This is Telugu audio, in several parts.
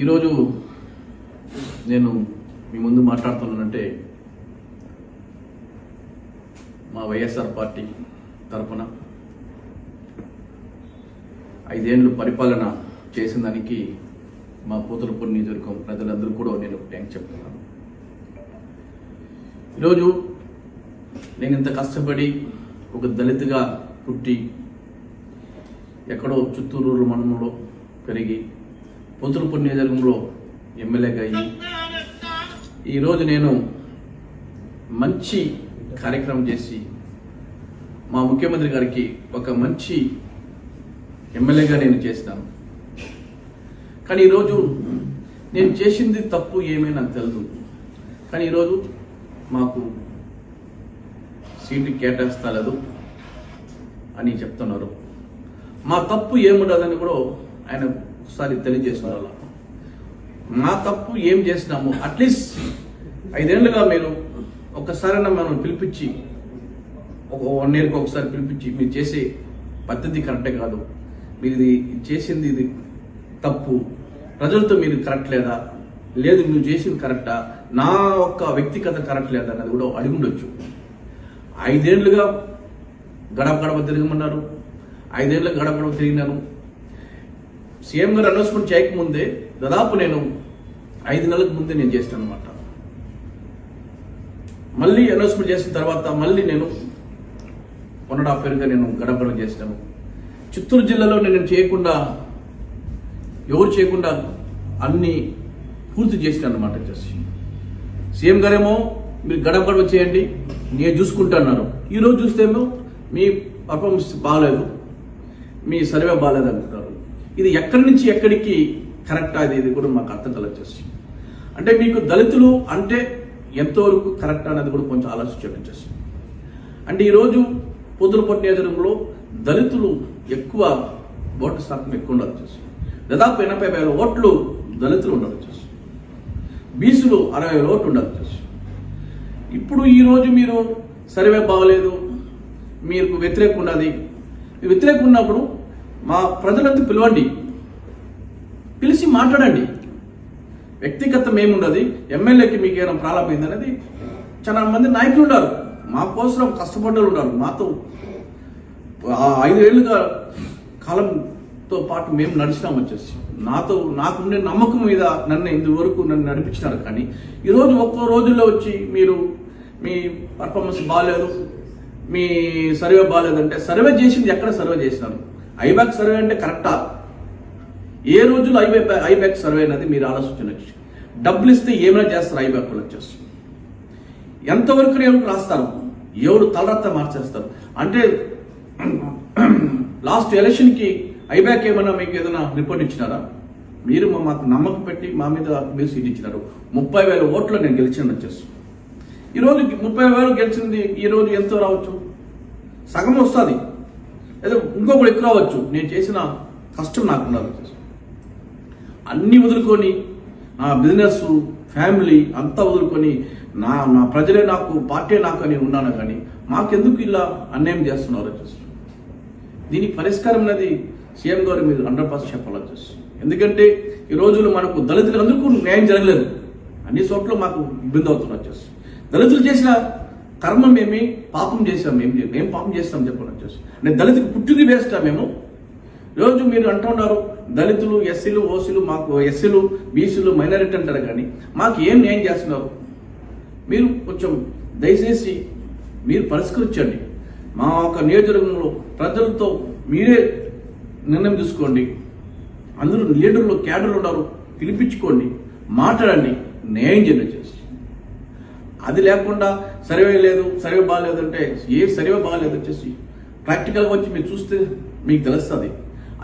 ఈరోజు నేను మీ ముందు మాట్లాడుతున్నానంటే మా వైఎస్ఆర్ పార్టీ తరపున ఐదేళ్ళు పరిపాలన చేసిన దానికి మా పూతలపూడి నియోజకవర్గం ప్రజలందరూ కూడా నేను థ్యాంక్స్ చెప్తున్నాను. ఈరోజు నేను ఇంత కష్టపడి ఒక దళితుగా పుట్టి ఎక్కడో చిత్తూరు మండలంలో పెరిగి పొంతులపూడి నియోజకవర్గంలో ఎమ్మెల్యేగా అయ్యి ఈరోజు నేను మంచి కార్యక్రమం చేసి మా ముఖ్యమంత్రి గారికి ఒక మంచి ఎమ్మెల్యేగా నేను చేసినాను. కానీ ఈరోజు నేను చేసింది తప్పు ఏమీ నాకు తెలియదు కానీ ఈరోజు మాకు సీటు కేటాయిస్తలేదు అని చెప్తున్నారు. మా తప్పు ఏముండదని కూడా ఆయన ఒకసారి తెలియజేస్తున్నారు మా తప్పు ఏం చేసినాము అట్లీస్ట్ ఐదేళ్ళుగా మీరు ఒక్కసారైనా మనం పిలిపించి ఒక వన్ ఇయర్కి ఒకసారి పిలిపించి మీరు చేసే పద్ధతి కరెక్టే కాదు. మీరు ఇది చేసింది ఇది తప్పు. ప్రజలతో మీరు కరెక్ట్ లేదా? లేదు నువ్వు చేసింది కరెక్టా నా ఒక్క వ్యక్తిగత కరెక్ట్ లేదా అన్నది కూడా అడిగుండొచ్చు ఐదేళ్ళుగా గడప గడప తిరగమన్నారు. ఐదేళ్ళ గడప గడప తిరిగినాను సీఎం గారు అనౌన్స్మెంట్ చేయకముందే దాదాపు నేను ఐదు నెలలకు ముందే నేను చేస్తాను అనమాట మళ్ళీ అనౌన్స్మెంట్ చేసిన తర్వాత మళ్ళీ నేను వన్ అండ్ హాఫ్ ఇయర్గా నేను గడపడం చేశాను. చిత్తూరు జిల్లాలో నేను చేయకుండా ఎవరు చేయకుండా అన్ని పూర్తి చేసిన అనమాట చేసి సీఎం గారేమో మీరు గడప గడప చేయండి నేను చూసుకుంటున్నాను ఈరోజు చూస్తేమో మీ పర్ఫార్మెన్స్ బాగాలేదు మీ సర్వే బాగాలేదు అంటున్నారు. ఇది ఎక్కడి నుంచి ఎక్కడికి కరెక్ట్ అది ఇది కూడా మాకు అర్థం కలగచ్చేసి అంటే మీకు దళితులు అంటే ఎంతవరకు కరెక్ట్ అనేది కూడా కొంచెం ఆలోచించడం చేసి అంటే ఈరోజు పొద్దులపట్టు నియోజకవర్గంలో దళితులు ఎక్కువ ఓటు శాతం ఎక్కువ ఉండొచ్చేసి వచ్చేసి దాదాపు ఎనభై వేల ఓట్లు దళితులు ఉండాలి వచ్చేసి బీసీలు అరవై వేల ఓట్లు ఉండాలి వచ్చేసి ఇప్పుడు ఈరోజు మీరు సర్వే బాగలేదు మీకు వ్యతిరేకం ఉన్నది వ్యతిరేకం ఉన్నప్పుడు మా ప్రజలంతా పిలవండి. పిలిచి మాట్లాడండి. వ్యక్తిగతం ఏముండదు? ఎమ్మెల్యేకి మీకు ఏమైనా ప్రారంభమైంది అనేది చాలా మంది నాయకులు ఉన్నారు. మా కోసం కష్టపడ్డలు ఉన్నారు. మాతో ఆ ఐదేళ్ళుగా కాలంతో పాటు మేము నడిచినాం వచ్చేసి. నాతో నాకుండే నమ్మకం మీద నన్ను ఇంతవరకు నన్ను నడిపించినారు. కానీ ఈరోజు ఒక్కో రోజుల్లో వచ్చి మీరు మీ పర్ఫార్మెన్స్ బాగాలేదు మీ సర్వే బాగాలేదంటే సర్వే చేసింది ఎక్కడ సర్వే చేసినారు? ఐబ్యాక్ సర్వే అంటే కరెక్టా? ఏ రోజులో ఐబ్యాక్ ఐబ్యాక్ సర్వే అనేది మీరు ఆలోచించవచ్చు డబ్బులు ఇస్తే ఏమైనా చేస్తారు ఐబ్యాక్ వాళ్ళు వచ్చేసి ఎంతవరకు ఎవరు రాస్తారు ఎవరు తలరత్త మార్చేస్తారు? అంటే లాస్ట్ ఎలక్షన్కి ఐబ్యాక్ ఏమైనా మీకు ఏదైనా రిపోర్ట్ ఇచ్చినారా? మీరు మా- మాకు నమ్మకం పెట్టి మా మీద మీరు సీట్ ఇచ్చినారు. ముప్పై వేల ఓట్లు నేను గెలిచిన వచ్చేసి. ఈరోజు ముప్పై వేలు గెలిచింది ఈరోజు ఎంతో రావచ్చు? సగం వస్తుంది. లేదా ఇంకొకటి ఎక్కువ రావచ్చు నేను చేసిన కష్టం నాకు ఉండాలి. వచ్చేసి అన్ని వదులుకొని నా బిజినెస్ ఫ్యామిలీ అంతా వదులుకొని నా నా ప్రజలే నాకు పార్టీ నాకు అని ఉన్నాను కానీ మాకెందుకు ఇలా అన్యాయం చేస్తున్నారు? వచ్చేసి దీని పరిష్కారం అనేది సీఎం గారు మీరు హండ్రెడ్ పర్సెంట్ చెప్పాలి. వచ్చేసి ఎందుకంటే ఈ రోజులు మనకు దళితులందరికీ న్యాయం జరగలేదు. అన్ని చోట్ల మాకు ఇబ్బంది అవుతుంది వచ్చేసి దళితులు చేసిన కర్మం ఏమి? పాపం చేసాం మేము మేము పాపం చేస్తాం చెప్పండి వచ్చేసి నేను దళితులు పుట్టింది వేస్తా మేము. ఈరోజు మీరు అంటున్నారు దళితులు ఎస్సీలు ఓసీలు మాకు ఎస్సీలు బీసీలు మైనారిటీ అంటారు కానీ మాకు ఏం న్యాయం చేస్తున్నారు? మీరు కొంచెం దయచేసి మీరు పరిష్కరించండి. మా యొక్క నియోజకవర్గంలో ప్రజలతో మీరే నిర్ణయం తీసుకోండి. అందరూ లీడర్లు క్యాడర్లు ఉన్నారు. పిలిపించుకోండి. మాట్లాడండి. న్యాయం చేయండి. చేసి అది లేకుండా సర్వే లేదు సర్వే బాగాలేదు అంటే ఏ సర్వే బాగాలేదు వచ్చేసి ప్రాక్టికల్గా వచ్చి మీరు చూస్తే మీకు తెలుస్తుంది.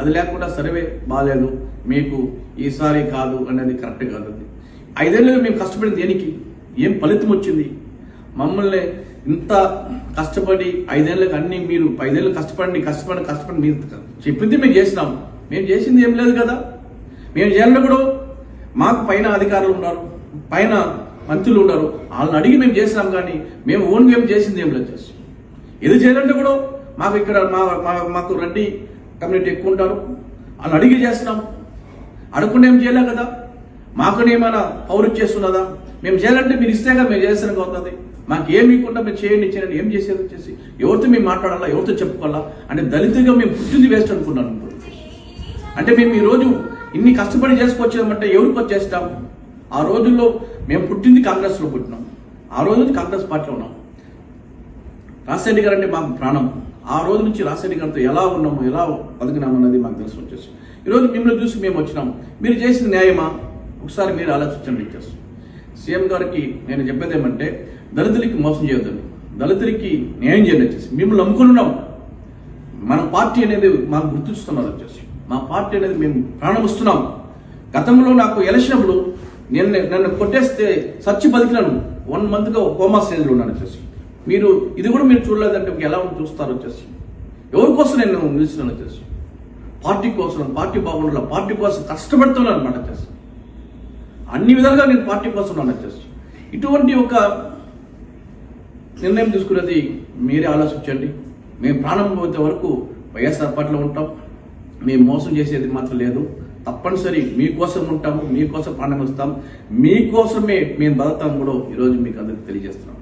అది లేకుండా సర్వే బాగాలేదు మీకు ఈసారి కాదు అనేది కరెక్ట్ కాదు అది. మేము కష్టపడింది దేనికి? ఏం ఫలితం వచ్చింది? మమ్మల్ని ఇంత కష్టపడి ఐదేళ్ళకి అన్ని మీరు ఐదేళ్ళు కష్టపడి కష్టపడి కష్టపడి మీరు చెప్పింది మేము చేసినాం. మేము చేసింది ఏం లేదు కదా. మేము చేయాలన్నప్పుడు మాకు పైన అధికారులు ఉన్నారు. పైన మంత్రులు ఉన్నారు. వాళ్ళని అడిగి మేము చేసినాం కానీ మేము ఓన్ మేము చేసింది ఏం లేదు చేసి ఏది చేయాలంటే కూడా మాకు ఇక్కడ మా మాకు రెడ్డి కమ్యూనిటీ ఎక్కువ ఉంటారు. వాళ్ళని అడిగి చేస్తున్నాం. అడగకుండా ఏం చేయలేం కదా. మాకు ఏమైనా పౌరు చేస్తున్నదా మేము చేయాలంటే మీరు ఇస్తేగా మేము చేసానికి అవుతుంది. మాకు ఏం ఇవ్వకుండా మేము చేయండి చేయండి. ఏం చేసేది వచ్చేసి ఎవరితో మేము మాట్లాడాలా ఎవరితో చెప్పుకోవాలా అంటే దళితుగా మేము పుట్టింది వేస్ట్ అనుకున్నాను అంటే మేము ఈ రోజు ఇన్ని కష్టపడి చేసుకొచ్చామంటే ఎవరికి వచ్చేస్తాం? ఆ రోజుల్లో మేము పుట్టింది కాంగ్రెస్లో పుట్టినాం. ఆ రోజు నుంచి కాంగ్రెస్ పార్టీలో ఉన్నాం. రాజశేఖర్ గారు అంటే మాకు ప్రాణం. ఆ రోజు నుంచి రాజశేఖర్ గారితో ఎలా ఉన్నాము ఎలా బతికినాము అన్నది మాకు తెలిసి వచ్చేసి. ఈరోజు మిమ్మల్ని చూసి మేము వచ్చినాం. మీరు చేసిన న్యాయమా? ఒకసారి మీరు ఆలోచించండి వచ్చేసి సీఎం గారికి నేను చెప్పేది ఏమంటే దళితులకి మోసం చేయొద్దండి దళితులకి న్యాయం చేయండి వచ్చేసి మిమ్మల్ని నమ్ముకున్నాం మన పార్టీ అనేది మాకు గుర్తిస్తున్నది వచ్చేసి మా పార్టీ అనేది మేము ప్రాణమిస్తున్నాం గతంలో నాకు ఎలక్షన్లు నేను నన్ను కొట్టేస్తే సచ్చి బతికినాను. వన్ మంత్గా కోమా స్టేజ్లో ఉన్నాను వచ్చేసి మీరు ఇది కూడా మీరు చూడలేదంటే మీకు ఎలా చూస్తారు వచ్చేసి ఎవరి కోసం నేను నిలిచినాను వచ్చేసి పార్టీ కోసం పార్టీ బాగుండాలి? పార్టీ కోసం కష్టపడుతున్నాను అనమాట వచ్చేసి అన్ని విధాలుగా నేను పార్టీ కోసం ఉన్నాను వచ్చేసి ఇటువంటి ఒక నిర్ణయం తీసుకునేది మీరే ఆలోచించండి. మేము ప్రాణం పోతే వరకు వైఎస్ఆర్ పార్టీలో ఉంటాం. మేము మోసం చేసేది మాత్రం లేదు. తప్పనిసరి మీకోసం ఉంటాము మీకోసం ప్రాణం ఇస్తాం. మీకోసమే మేము బతుకుతాం కూడా ఈరోజు మీకు అందరికి తెలియజేస్తున్నాం.